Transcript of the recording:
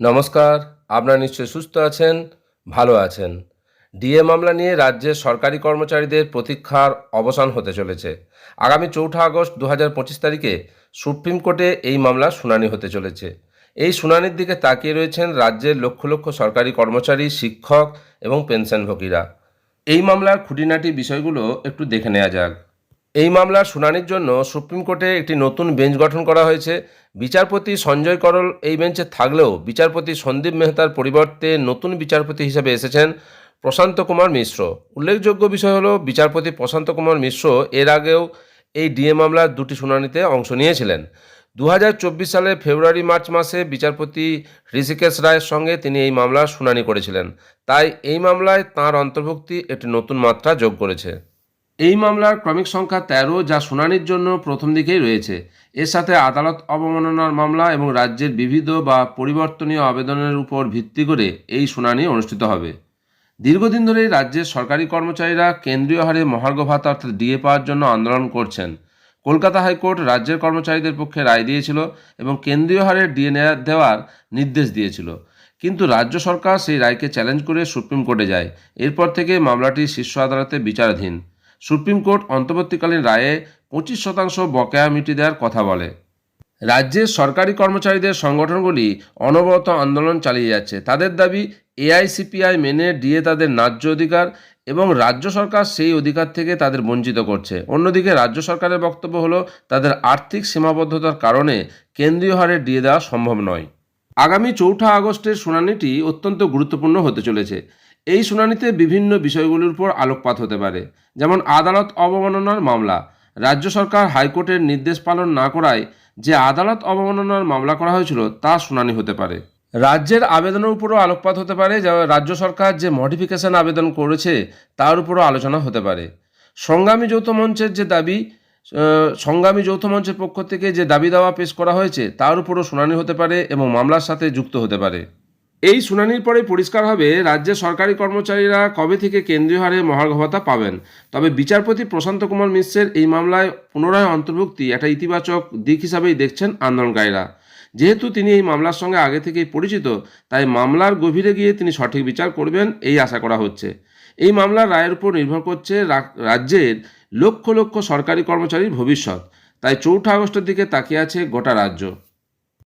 নমস্কার, আপনারা নিশ্চয়ই সুস্থ আছেন, ভালো আছেন। ডিএ মামলা নিয়ে রাজ্যের সরকারি কর্মচারীদের প্রতীক্ষার অবসান হতে চলেছে। আগামী চৌঠা আগস্ট দু হাজার পঁচিশ তারিখে সুপ্রিম কোর্টে এই মামলার শুনানি হতে চলেছে। এই শুনানির দিকে তাকিয়ে রয়েছেন রাজ্যের লক্ষ লক্ষ সরকারি কর্মচারী, শিক্ষক এবং পেনশনভোগীরা। এই মামলার খুঁটিনাটি বিষয়গুলো একটু দেখে নেওয়া যাক। এই মামলার শুনানির জন্য সুপ্রিম কোর্টে একটি নতুন বেঞ্চ গঠন করা হয়েছে। বিচারপতি সঞ্জয় করল এই বেঞ্চে থাকলেও বিচারপতি সন্দীপ মেহতার পরিবর্তে নতুন বিচারপতি হিসেবে এসেছেন প্রশান্ত কুমার মিশ্র। উল্লেখযোগ্য বিষয় হলো, বিচারপতি প্রশান্ত কুমার মিশ্র এর আগেও এই ডিএ মামলার দুটি শুনানিতে অংশ নিয়েছিলেন। দু হাজার চব্বিশ সালে ফেব্রুয়ারি, মার্চ মাসে বিচারপতি ঋষিকেশ রায়ের সঙ্গে তিনি এই মামলার শুনানি করেছিলেন। তাই এই মামলায় তাঁর অন্তর্ভুক্তি একটি নতুন মাত্রা যোগ করেছে। এই মামলার ক্রমিক সংখ্যা তেরো, যা শুনানির জন্য প্রথম দিকেই রয়েছে। এর সাথে আদালত অবমাননার মামলা এবং রাজ্যের বিবিধ বা পরিবর্তনীয় আবেদনের উপর ভিত্তি করে এই শুনানি অনুষ্ঠিত হবে। দীর্ঘদিন ধরেই রাজ্যের সরকারি কর্মচারীরা কেন্দ্রীয় হারে মহার্ঘ ভাতা অর্থাৎ ডিএ পাওয়ার জন্য আন্দোলন করছেন। কলকাতা হাইকোর্ট রাজ্যের কর্মচারীদের পক্ষে রায় দিয়েছিল এবং কেন্দ্রীয় হারে ডিএ দেওয়ার নির্দেশ দিয়েছিল। কিন্তু রাজ্য সরকার সেই রায়কে চ্যালেঞ্জ করে সুপ্রিম কোর্টে যায়। এরপর থেকে মামলাটি শীর্ষ আদালতে বিচারাধীন। সুপ্রিম কোর্ট অন্তর্বর্তীকালীন রায়ে পঁচিশ শতাংশ বকেয়া মিটিয়ে দেওয়ার কথা বলে। রাজ্যের সরকারি কর্মচারীদের সংগঠনগুলি অনবরত আন্দোলন চালিয়ে যাচ্ছে। তাদের দাবি, এআইসিপিআই মেনে ডিএ তাদের ন্যায্য অধিকার এবং রাজ্য সরকার সেই অধিকার থেকে তাদের বঞ্চিত করছে। অন্যদিকে রাজ্য সরকারের বক্তব্য হলো, তাদের আর্থিক সীমাবদ্ধতার কারণে কেন্দ্রীয় হারে ডিএ দেওয়া সম্ভব নয়। আগামী চৌঠা আগস্টের শুনানিটি অত্যন্ত গুরুত্বপূর্ণ হতে চলেছে। এই শুনানিতে বিভিন্ন বিষয়গুলির উপর আলোকপাত হতে পারে, যেমন আদালত অবমাননার মামলা। রাজ্য সরকার হাইকোর্টের নির্দেশ পালন না করায় যে আদালত অবমাননার মামলা করা হয়েছিল, তা শুনানি হতে পারে। রাজ্যের আবেদনের উপরও আলোকপাত হতে পারে, যা রাজ্য সরকার যে মডিফিকেশন আবেদন করেছে, তার উপরও আলোচনা হতে পারে। সংগ্রামী যৌথ মঞ্চের যে দাবি সংগ্রামী যৌথ মঞ্চের পক্ষ থেকে যে দাবি দাওয়া পেশ করা হয়েছে, তার উপরও শুনানি হতে পারে এবং মামলার সাথে যুক্ত হতে পারে। এই শুনানির পরে পরিষ্কার হবে রাজ্যের সরকারি কর্মচারীরা কবে থেকে কেন্দ্রীয় হারে মহার্ঘ ভাতা পাবেন? তবে বিচারপতি প্রশান্ত কুমার মিশ্রের এই মামলায় পুনরায় অন্তর্ভুক্তি একটা ইতিবাচক দিক হিসাবেই দেখছেন আন্দোলনকারীরা। যেহেতু তিনি এই মামলার সঙ্গে আগে থেকেই পরিচিত, তাই মামলার গভীরে গিয়ে তিনি সঠিক বিচার করবেন এই আশা করা হচ্ছে। এই মামলার রায়ের উপর নির্ভর করছে রাজ্যের লক্ষ লক্ষ সরকারি কর্মচারীর ভবিষ্যৎ। তাই চৌঠা আগস্টের দিকে তাকিয়ে আছে গোটা রাজ্য।